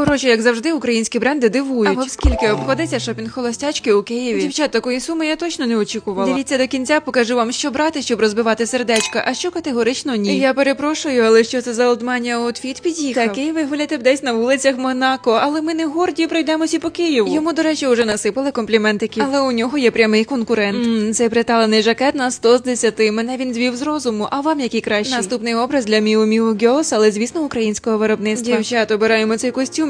Коротше, як завжди, українські бренди дивують. А в скільки обходиться шопінг холостячки у Києві? Дівчат, такої суми я точно не очікувала. Дивіться до кінця, покажу вам, що брати, щоб розбивати сердечка, а що категорично ні. Я перепрошую, але що це за олдманія аутфіт під'їхав? Такий ви б десь на вулицях Монако, але ми не горді пройдемося по Києву. Йому, до речі, вже насипали компліментики, але у нього є прямий конкурент. м цей приталений жакет на 100 з 10. Мене він звів з розуму. А вам який кращий? Наступний образ для Міу Міу Гьос, але звісно українського виробництва. Дівчат, обираємо цей костюм